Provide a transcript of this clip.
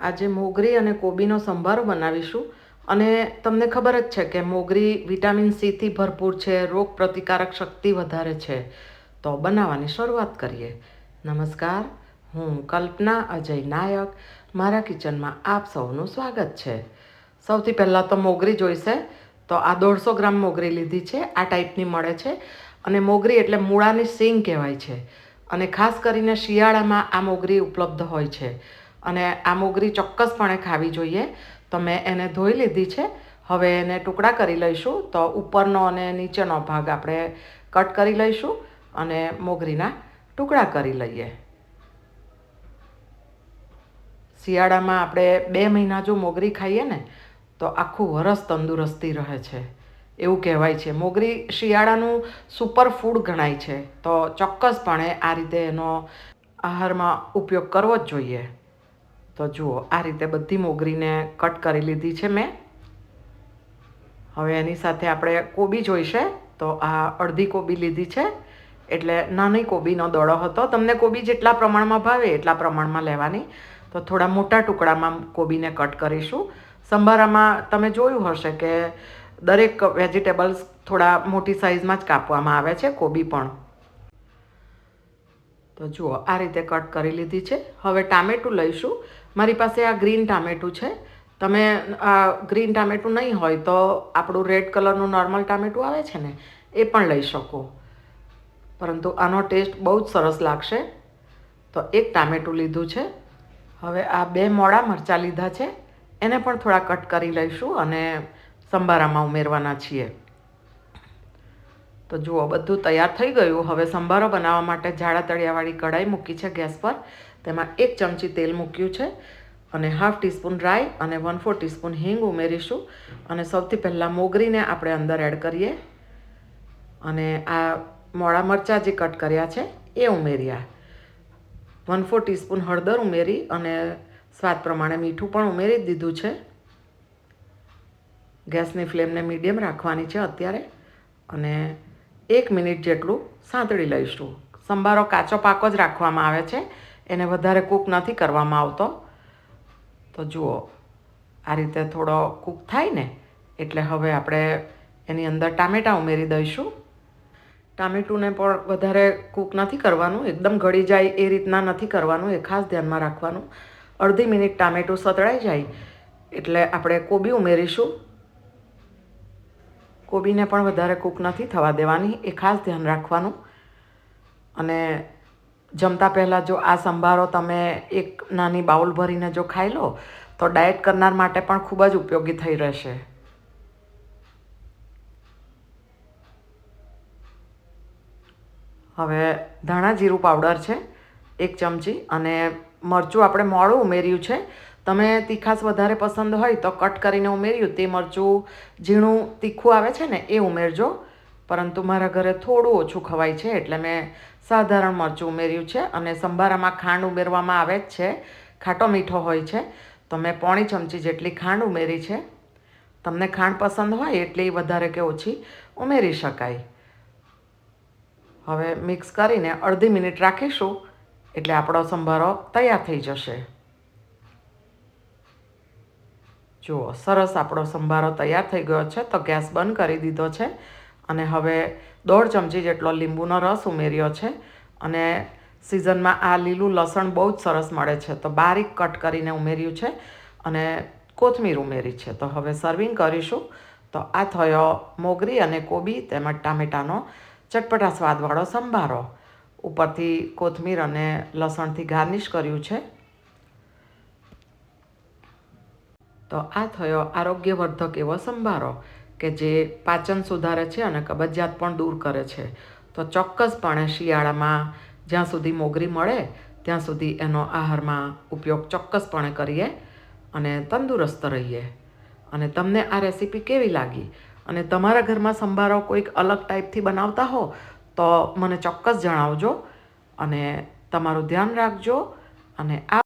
આજે મોગરી અને કોબીનો સંભારો બનાવીશું. અને તમને ખબર જ છે કે મોગરી વિટામિન સીથી ભરપૂર છે, રોગ પ્રતિકારક શક્તિ વધારે છે. તો બનાવવાની શરૂઆત કરીએ. નમસ્કાર, હું કલ્પના અજય નાયક. મારા કિચનમાં આપ સૌનું સ્વાગત છે. સૌથી પહેલાં તો મોગરી જોઈશે. તો આ દોઢસો ગ્રામ મોગરી લીધી છે, આ ટાઈપની મળે છે. અને મોગરી એટલે મૂળાની સિંગ કહેવાય છે. અને ખાસ કરીને શિયાળામાં આ મોગરી ઉપલબ્ધ હોય છે. અને આ મોગરી ચોક્કસપણે ખાવી જોઈએ. તો મેં એને ધોઈ લીધી છે. હવે એને ટુકડા કરી લઈશું. તો ઉપરનો અને નીચેનો ભાગ આપણે કટ કરી લઈશું અને મોગરીના ટુકડા કરી લઈએ. શિયાળામાં આપણે બે મહિના જો મોગરી ખાઈએ ને, તો આખું વરસ તંદુરસ્તી રહે છે. એવું કહેવાય છે. મોગરી શિયાળાનું સુપર ફૂડ ગણાય છે. તો ચોક્કસપણે આ રીતે એનો આહારમાં ઉપયોગ કરવો જ જોઈએ. તો જુઓ, આ રીતે બધી મોગરીને કટ કરી લીધી છે મેં. હવે એની સાથે આપણે કોબી જોઈશે, તો આ અડધી કોબી લીધી છે. એટલે નાની કોબીનો દડો હતો. તમને કોબી જેટલા પ્રમાણમાં ભાવે એટલા પ્રમાણમાં લેવાની. તો થોડા મોટા ટુકડામાં કોબીને કટ કરીશું. સંભારામાં તમે જોયું હશે કે દરેક વેજીટેબલ્સ થોડા મોટી સાઇઝમાં જ કાપવામાં આવે છે, કોબી પણ. તો જુઓ, આ રીતે કટ કરી લીધી છે. હવે ટામેટું લઈશું. મારી પાસે આ ગ્રીન ટામેટું છે. તમે આ ગ્રીન ટામેટું નહીં હોય તો આપણું રેડ કલરનું નોર્મલ ટામેટું આવે છે ને, એ પણ લઈ શકો. પરંતુ આનો ટેસ્ટ બહુ જ સરસ લાગશે. તો એક ટામેટું લીધું છે. હવે આ બે મોડા મરચાં લીધા છે. એને પણ થોડા કટ કરી લઈશું અને સંભારામાં ઉમેરવાના છીએ. તો જુઓ, બધું તૈયાર થઈ ગયું. હવે સંભારો બનાવવા માટે જાડા તળિયાવાળી કઢાઈ મૂકી છે ગેસ પર. તેમાં એક ચમચી તેલ મૂક્યું છે અને હાફ ટીસ્પૂન રાઈ અને વન ફોર ટીસ્પૂન હિંગ ઉમેરીશું. અને સૌથી પહેલાં મોગરીને આપણે અંદર એડ કરીએ. અને આ મોળા મરચાં જે કટ કર્યા છે એ ઉમેર્યા. વન ફોર ટીસ્પૂન હળદર ઉમેરી અને સ્વાદ પ્રમાણે મીઠું પણ ઉમેરી દીધું છે. ગેસની ફ્લેમને મીડિયમ રાખવાની છે અત્યારે. અને એક મિનિટ જેટલું સાંતળી લઈશું. સંભારો કાચો પાકો જ રાખવામાં આવે છે. એને વધારે કૂક નથી કરવામાં આવતો. તો જુઓ, આ રીતે થોડો કૂક થાય ને, એટલે હવે આપણે એની અંદર ટામેટાં ઉમેરી દઈશું. ટામેટુંને પણ વધારે કૂક નથી કરવાનું, એકદમ ગળી જાય એ રીતના નથી કરવાનું, એ ખાસ ધ્યાનમાં રાખવાનું. અડધી મિનિટ ટામેટું સતળાઈ જાય, એટલે આપણે કોબી ઉમેરીશું. કોબીને પણ વધારે કૂક નથી થવા દેવાની, એ ખાસ ધ્યાન રાખવાનું. અને જમતા પહેલાં જો આ સંભારો તમે એક નાની બાઉલ ભરીને જો ખાઈ લો, તો ડાયટ કરનાર માટે પણ ખૂબ જ ઉપયોગી થઈ રહેશે. હવે ધાણા જીરું પાવડર છે, એક ચમચી, અને મરચું આપણે મોડું ઉમેર્યું છે તમે તીખાસ વધારે પસંદ હોય તો કટ કરીને ઉમેર્યું, તે મરચું ઝીણું તીખું આવે છે ને, એ ઉમેરજો. પરંતુ મારા ઘરે થોડું ઓછું ખવાય છે, એટલે મેં સાધારણ મરચું ઉમેર્યું છે અને સંભારામાં ખાંડ ઉમેરવામાં આવે જ છે, ખાટો મીઠો હોય છે. તો મેં પોણી ચમચી જેટલી ખાંડ ઉમેરી છે. તમને ખાંડ પસંદ હોય એટલી વધારે કે ઓછી ઉમેરી શકાય. હવે મિક્સ કરીને અડધી મિનિટ રાખીશું, એટલે આપણો સંભારો તૈયાર થઈ જશે. જુઓ, સરસ આપણો સંભારો તૈયાર થઈ ગયો છે, તો ગેસ બંધ કરી દીધો છે અને હવે દોઢ ચમચી જેટલો લીંબુનો રસ ઉમેર્યો છે અને સિઝનમાં આ લીલું લસણ બહુ જ સરસ મળે છે, તો બારીક કટ કરીને ઉમેર્યું છે અને કોથમીર ઉમેરી છે, તો હવે સર્વિંગ કરીશું. તો આ થયો મોગરી અને કોબી તેમજ ટામેટાનો ચટપટા સ્વાદવાળો સંભારો. ઉપરથી કોથમીર અને લસણથી ગાર્નિશ કર્યું છે. તો આ થયો આરોગ્યવર્ધક એવો સંભારો કે જે પાચન સુધારે છે અને કબજિયાત પણ દૂર કરે છે. તો ચોક્કસપણે શિયાળામાં જ્યાં સુધી મોગરી મળે, ત્યાં સુધી એનો આહારમાં ઉપયોગ ચોક્કસપણે કરીએ અને તંદુરસ્ત રહીએ. અને તમને આ રેસીપી કેવી લાગી? અને તમારા ઘરમાં સંભારો કોઈક અલગ ટાઈપથી બનાવતા હો, તો મને ચોક્કસ જણાવજો અને તમારું ધ્યાન રાખજો અને આ